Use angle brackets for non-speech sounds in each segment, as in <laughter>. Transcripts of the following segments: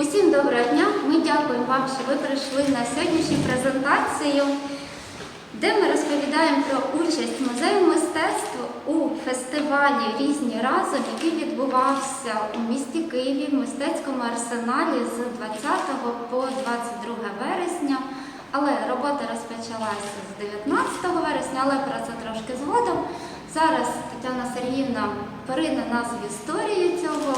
Усім доброго дня! Ми дякуємо вам, що ви прийшли на сьогоднішню презентацію, де ми розповідаємо про участь музею мистецтв у фестивалі Різні разом, який відбувався у місті Києві в мистецькому арсеналі з 20 по 22 вересня. Але робота розпочалася з 19 вересня, але про це трошки згодом. Зараз Тетяна Сергіївна порине нас в історію цього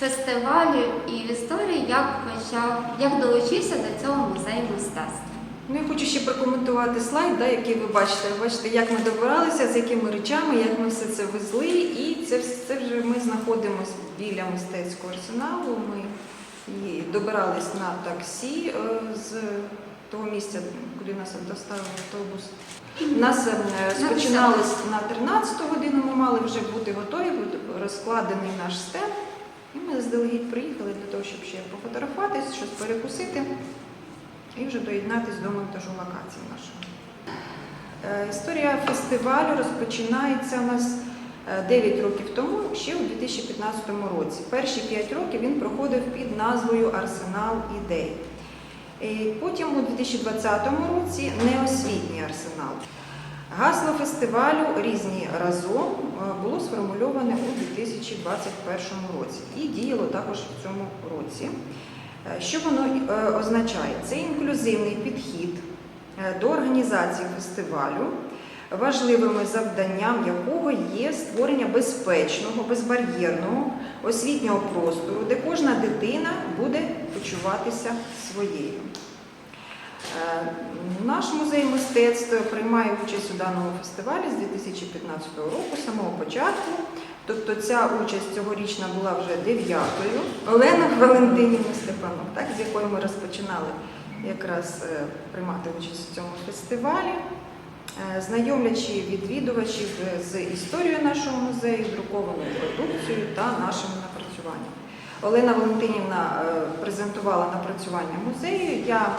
фестивалю і в історію, як почав, як долучився до цього музею мистецтв. Ну, я хочу ще прокоментувати слайд, да, який ви бачите. Ви бачите, як ми добиралися, з якими речами, як ми все це везли. І це, це вже ми знаходимося біля мистецького арсеналу. Ми і добирались на таксі е, з того місця, куди нас доставив автобус. Нас е, розпочиналось на 13 годину, ми мали вже бути готові, розкладений наш стенд. Ми заздалегідь приїхали для того, щоб ще пофотографуватись, щось перекусити і вже доєднатися до монтажу локації нашої. Е, Історія фестивалю розпочинається у нас е, 9 років тому, ще у 2015 році. Перші 5 років він проходив під назвою Арсенал ідей. І потім у 2020 році неосвітній арсенал. Гасло фестивалю різні разом е, було сформульоване у 2021 році і діяло також в цьому році. Е, Що воно е, означає? Це інклюзивний підхід до організації фестивалю, важливими завданням якого є створення безпечного, безбар'єрного освітнього простору, де кожна дитина буде почуватися своєю. Е, Наш музей мистецтв приймає участь у даному фестивалі з 2015 року, з самого початку. Тобто ця участь цьогорічна була вже дев'ятою. Олена Валентинівна Степанов, так, з якою ми розпочинали якраз е, приймати участь у цьому фестивалі, Е, знайомлячи відвідувачів з історією нашого музею, друкованою продукцією та нашими напрацюваннями. Олена Валентинівна презентувала напрацювання музею. Я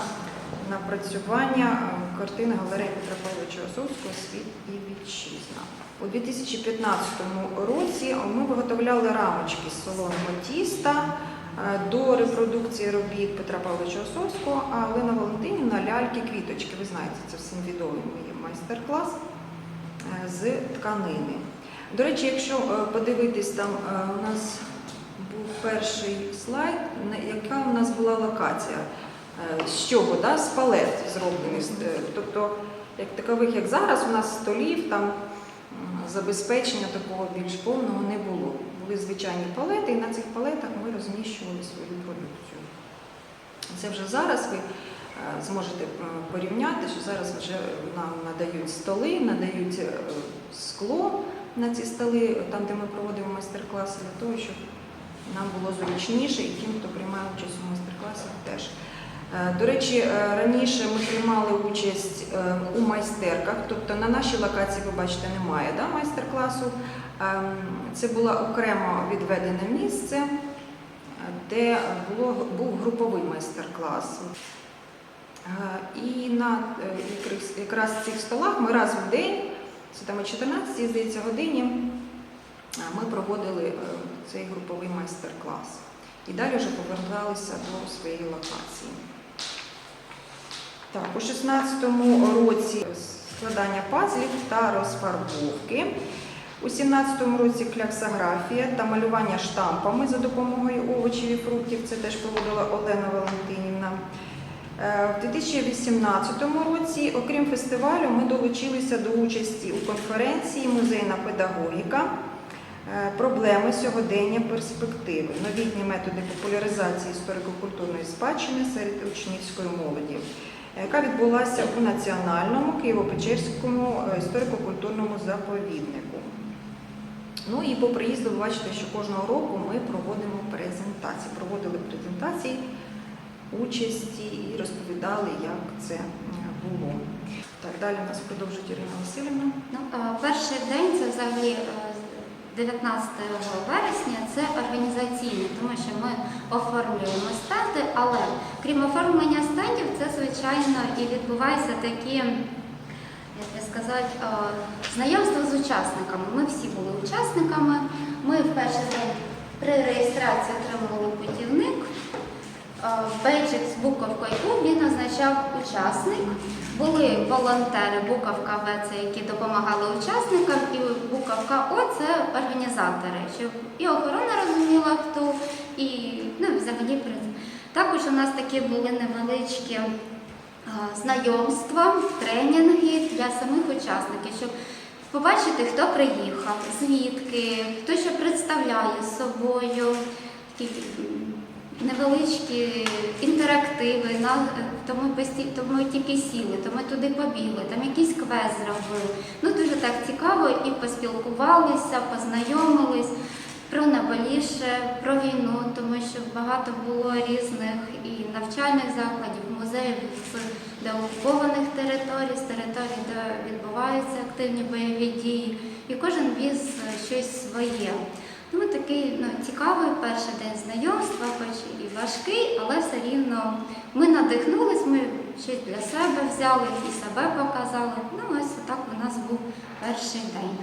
напрацювання е, картини галереї Петра Павловича Осовського Світ і вітчизна. У 2015 році ми виготовляли рамочки з солоного тіста е, до репродукції робіт Петра Павловича Осовського, а Олена Валентинівна ляльки-квіточки. Ви знаєте, це всім відомий майстер-клас е, з тканини. До речі, якщо подивитись, там у нас був перший слайд, яка у нас була локація. Е, З чого? Да? З палет зроблених. Е, Тобто, як такових, як зараз, у нас столів, там забезпечення такого більш повного не було. Були звичайні палети, і на цих палетах ми розміщували свою продукцію. Це вже зараз ви е, зможете порівняти, що зараз вже нам надають столи, надають скло на ці столи, там, де ми проводимо майстер-класи, для того, щоб нам було зручніше і тим, хто приймає участь у майстер-класах теж. Е, До речі, е, раніше ми приймали участь е, у майстерках, тобто на нашій локації, ви бачите, немає да, майстер-класу. Ем, Це було окремо відведене місце, де було, був груповий майстер-клас. І на якраз- цих столах ми раз в день, це там о 14 здається, годині, ми проводили цей груповий майстер-клас. І далі вже поверталися до своєї локації. Так, у 16-му році складання пазлів та розфарбовки. У 17-му році кляксографія та малювання штампами за допомогою овочів і фруктів. Це теж проводила Олена Валентинівна. Е, В 2018 році, окрім фестивалю, ми долучилися до участі у конференції Музейна педагогіка. Е, Проблеми сьогодення перспективи, новітні методи популяризації історико-культурної спадщини серед учнівської молоді, яка відбулася у Національному Києво-Печерському е, історико-культурному заповіднику. Ну і по приїзду ви бачите, що кожного року ми проводимо презентації. Проводили презентації, участі і розповідали, як це було. Так, далі у нас продовжить Ірина Васильівна. Ну, е, перший день це взагалі е, 19 вересня це організаційний, тому що ми оформлюємо стенди, але крім оформлення стендів, це звичайно і відбуваються такі, як би сказати, знайомства з учасниками. Ми всі були учасниками. Ми в перший день при реєстрації отримали путівник. бейджик з буковкою У він означав учасник. Були волонтери буковка В, які допомагали учасникам, і буковка О це організатори, щоб і охорона розуміла, хто, і ну, взагалі також у нас такі були невеличкі знайомства, тренінги для самих учасників, щоб побачити, хто приїхав, звідки, хто що представляє собою, невеличкі інтерактиви. На, то, ми пості, то тільки сіли, то ми туди побігли, там якийсь квест зробили. Ну дуже так цікаво і поспілкувалися, познайомились про наболіше, про війну, тому що багато було різних і навчальних закладів, музеїв з деокупованих територій, з територій, де відбуваються активні бойові дії, і кожен віз е, щось своє. Ну, такий ну, цікавий перший день знайомства, хоч і важкий, але все рівно ми надихнулись, ми щось для себе взяли і себе показали. Ну, ось так у нас був перший день.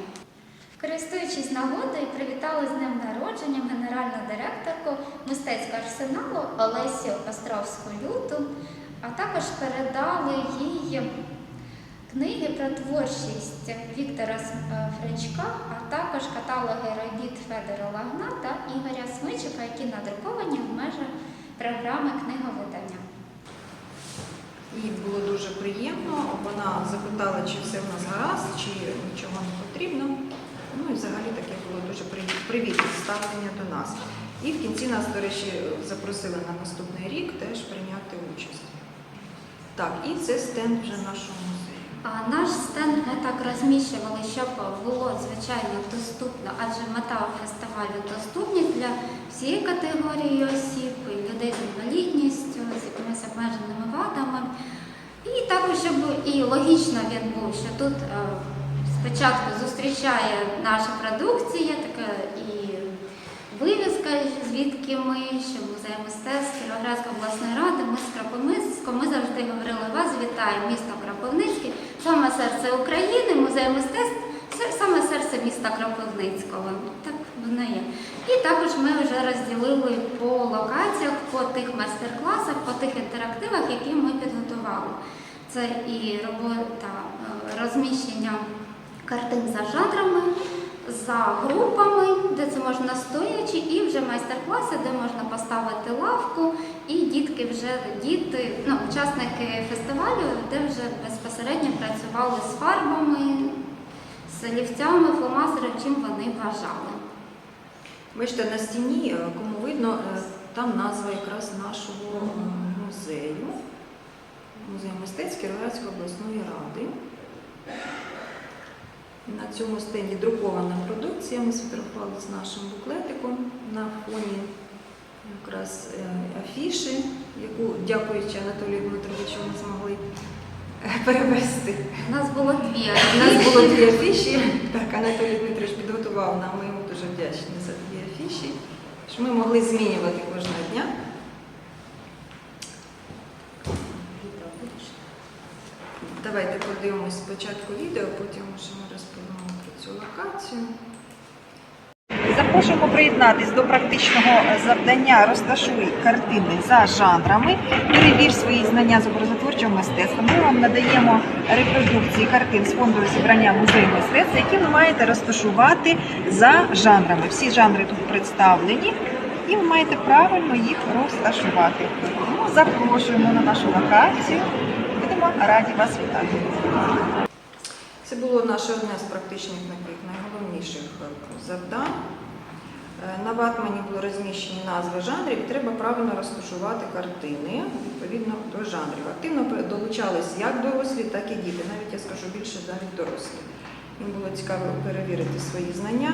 Користуючись нагодою, привітали з днем народження генеральну директорку мистецького арсеналу Олесю Островську Люту, а також передали їй книги про творчість Віктора е, Френчка, а також каталоги робіт Федора Лагна та Ігоря Смичика, які надруковані в межах програми книговидання. Їй було дуже приємно. Вона запитала, чи все в нас гаразд, чи нічого не потрібно. Ну і взагалі таке було дуже при- привітне ставлення до нас. І в кінці нас, до речі, запросили на наступний рік теж прийняти участь. Так, і це стенд вже нашого музею. Наш стенд ми так розміщували, щоб було звичайно доступно, адже мета фестивалю доступність для всієї категорії осіб, людей з інвалідністю, з якимись обмеженими вадами. І також, щоб і логічно він був, що тут е, спочатку зустрічає наша продукція, така і вивіска, звідки ми, що музей мистецтв Кіровоградської обласної ради, ми з Кропивницького, ми завжди говорили, вас вітає місто Кропивницький, саме серце України, музей мистецтв, саме серце міста Кропивницького. Так воно є. І також ми вже розділили по локаціях, по тих майстер-класах, по тих інтерактивах, які ми підготували. Це і робота е, розміщення картин за жанрами, за групами, де це можна стоячи, і вже майстер-класи, де можна поставити лавку, і дітки вже діти, ну, учасники фестивалю, де вже безпосередньо працювали з фарбами, з олівцями, фломастером, чим вони бажали. Бачите, на стіні, е, кому видно, е, там назва якраз нашого е, музею. Музей мистецтв Кіровоградської обласної ради. На цьому стенді друкована продукція. Ми сфотографували з нашим буклетиком на фоні якраз е, афіші, яку, дякуючи Анатолію Дмитровичу, ми змогли е, перевести. У нас було дві. У нас було дві афіші. Так, Анатолій Дмитрович підготував нам, ми йому дуже вдячні за дві афіші, що ми могли змінювати кожного дня. Подивимось спочатку відео, потім вже ми розповімо про цю локацію. Запрошуємо приєднатись до практичного завдання Розташуй картини за жанрами. Перевір свої знання з образотворчого мистецтва. Ми вам надаємо репродукції картин з фонду зібрання музею мистецтва, які ви маєте розташувати за жанрами. Всі жанри тут представлені, і ви маєте правильно їх розташувати. Тому запрошуємо на нашу локацію. Будемо раді вас вітати. Це було наше одне з практичних таких найголовніших е, завдань. Е, На ватмані були розміщені назви жанрів, треба правильно розташувати картини відповідно до жанрів. Активно долучались як дорослі, так і діти. Навіть я скажу більше навіть дорослі. Їм було цікаво перевірити свої знання.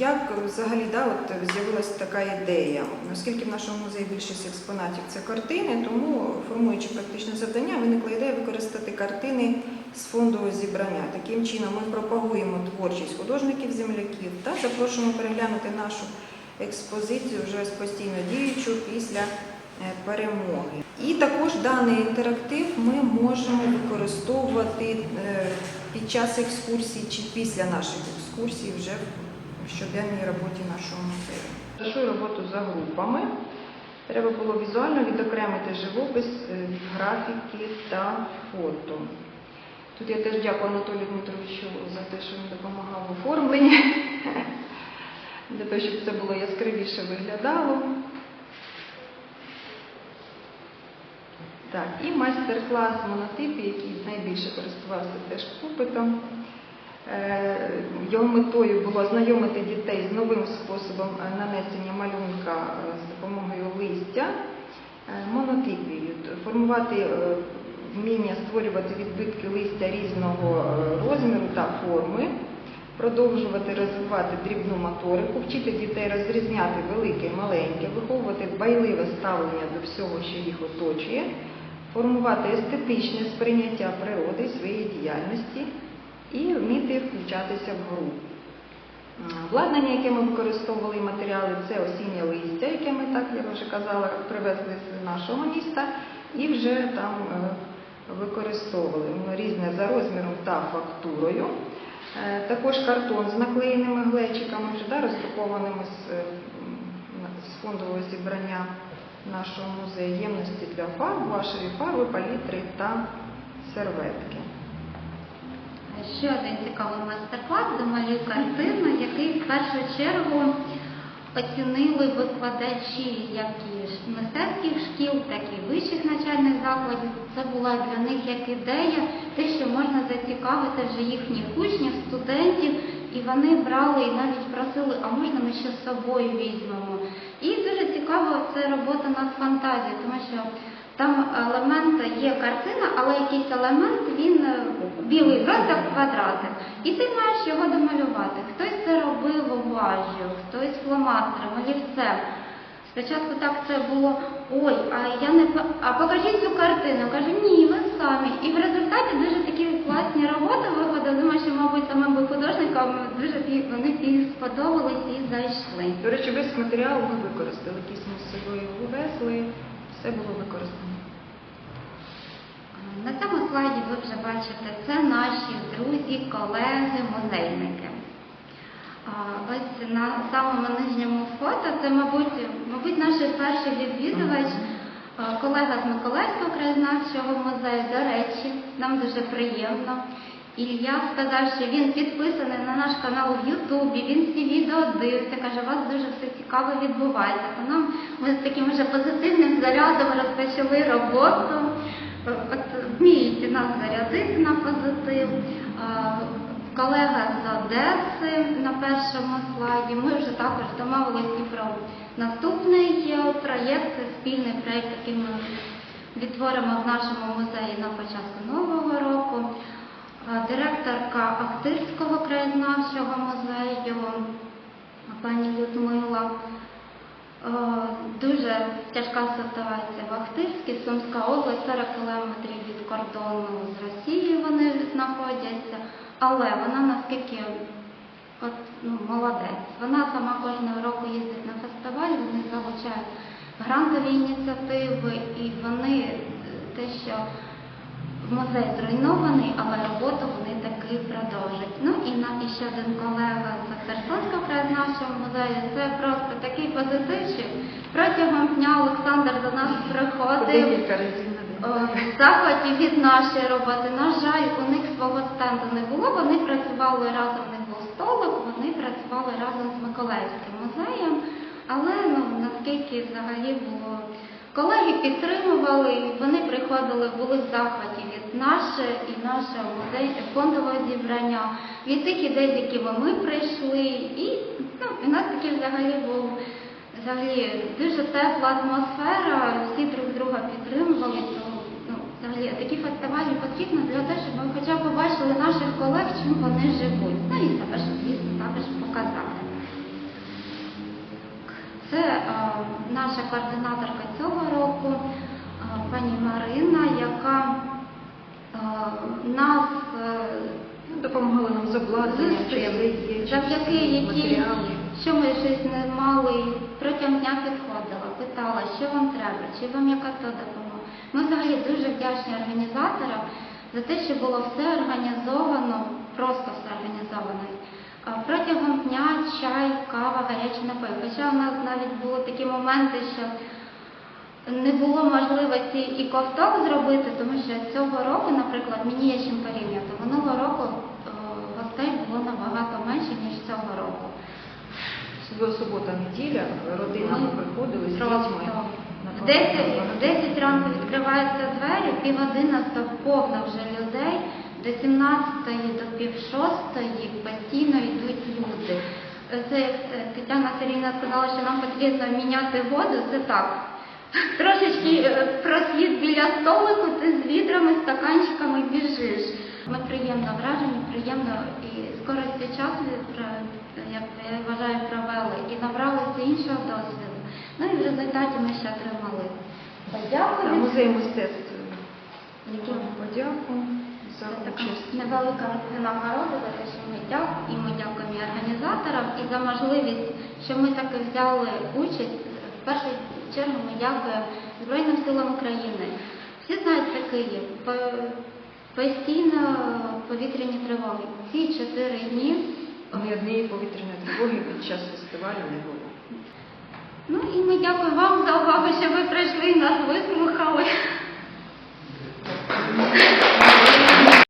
Як взагалі да, от з'явилася така ідея? Оскільки в нашому музеї більшість експонатів це картини, тому формуючи практичне завдання, виникла ідея використати картини з фондового зібрання. Таким чином ми пропагуємо творчість художників-земляків та запрошуємо переглянути нашу експозицію вже постійно діючу після е, перемоги. І також даний інтерактив ми можемо використовувати е, під час екскурсій чи після наших екскурсій вже в щоденній роботі нашого музею. Ташу роботу за групами. Треба було візуально відокремити живопис е, графіки та фото. Тут я теж дякую Анатолію Дмитровичу за те, що він допомагав в оформленні, <laughs> для того, щоб це було яскравіше виглядало. Так, і майстер-клас монотипів, який найбільше користувався теж попитом. Е, Його метою було знайомити дітей з новим способом е, нанесення малюнка е, з допомогою листя е, формувати вміння створювати відбитки листя різного розміру та форми, продовжувати розвивати дрібну моторику, вчити дітей розрізняти велике і маленьке, виховувати дбайливе ставлення до всього, що їх оточує, формувати естетичне сприйняття природи, своєї діяльності і вміти включатися в гру. Обладнання, яке ми використовували і матеріали, це осіннє листя, яке ми, так я вже казала, привезли з нашого міста і вже там е, використовували. Воно різне за розміром та фактурою. Е, Також картон з наклеєними глечиками, вже да, роздрукованими з, е, з фондового зібрання нашого музею ємності для фарб, вашої фарби, палітри та серветки. Ще один цікавий майстер-клас «Домалюй картину, який в першу чергу оцінили викладачі як і мистецьких шкіл, так і вищих навчальних закладів. Це була для них як ідея, те, що можна зацікавити вже їхніх учнів, студентів, і вони брали і навіть просили, а можна ми ще з собою візьмемо. І дуже цікаво це робота над фантазією, тому що там елемент є картина, але якийсь елемент він е, білий, просто квадратик. І ти маєш його домалювати. Хтось це робив гуашю, хтось фломастером, олівцем. Спочатку так це було, ой, а я не а покажіть цю картину. Кажу, ні, ви самі. І в результаті дуже такі класні роботи виходили. Думаю, що, мабуть, самим би художникам дуже вони всі сподобались і зайшли. До речі, весь матеріал ми використали, якийсь ми з собою вивезли, все було використано. На цьому слайді ви вже бачите, це наші друзі, колеги, музейники. Ось на самому нижньому фото це, мабуть, мабуть, наш перший відвідувач, колега з Миколаївського краєзнавчого музею. До речі, нам дуже приємно. Ілля сказав, що він підписаний на наш канал в Ютубі, він всі відео дивиться, каже, у вас дуже все цікаво відбувається. То нам ми з таким вже позитивним зарядом розпочали роботу. От вміють нас зарядити на позитив. Колега з Одеси на першому слайді. Ми вже також домовилися про наступний е, проєкт, спільний проєкт, який ми відтворимо в нашому музеї на початку нового року. Директорка Ахтирського краєзнавчого музею пані Людмила. Е, Дуже тяжка ситуація в Ахтирській, Сумська область, 40 кілометрів від кордону з Росією вони знаходяться, але вона наскільки от, ну, молодець. Вона сама кожного року їздить на фестиваль, вони залучають грантові ініціативи і вони е, те, що музей зруйнований, але роботу вони таки продовжать. Ну і на і ще один колега з Херсонського краєзнавчого музею. Це просто такий позитив, протягом дня Олександр до нас приходив. Захваті від нашої роботи. На жаль, у них свого стенду не було. Вони працювали разом, них був столик, вони працювали разом з Миколаївським музеєм. Але ну наскільки взагалі було колеги підтримували, вони приходили, були в захваті від наше і нашого фондового зібрання, від тих ідей, з якими ми прийшли, і ну, у нас такий взагалі був взагалі дуже тепла атмосфера, всі друг друга підтримували. То, ну, взагалі такі фестивалі потрібно для того, щоб ми хоча б побачили наших колег, чим вони живуть. Ну і себе ж, звісно, також показати. Це е, наша координаторка цього року, е, пані Марина, яка е, нас Ну, нам з обладнанням, завдяки якій, що ми щось не мали, протягом дня підходила, питала, що вам треба, чи вам яка то допомога. Ми взагалі дуже вдячні організаторам за те, що було все організовано, просто все організовано. Протягом дня чай, кава, гарячі напої. Хоча у нас навіть були такі моменти, що не було можливості і ковток зробити, тому що цього року, наприклад, мені є чим порівняти. Минулого року гостей було набагато менше, ніж цього року. Бо субота, неділя, родинами приходили з дітьми. В 10, ранку відкриваються двері, півгодина то повно вже до 17 до пів шостої постійно йдуть люди. Це е, Тетяна Сергійовна сказала, що нам потрібно міняти воду, це так. Трошечки е, просвіт біля столику, ти з відрами, стаканчиками біжиш. Ми приємно вражені, приємно і скорості часу, про- як я вважаю, провели і набралися іншого досвіду. Ну і в результаті ми ще отримали подяку. Музей мистецтв подяку це така невелика винагорода за те, що ми дякуємо, і ми дякуємо і організаторам і за можливість, що ми таки взяли участь. В першу чергу ми дякуємо Збройним силам України. Всі знають про Київ. Постійно повітряні тривоги. Ці чотири дні. Ні однієї повітряної тривоги під час фестивалю не було. Ну і ми дякуємо вам за увагу, що ви прийшли і нас вислухали. <laughs>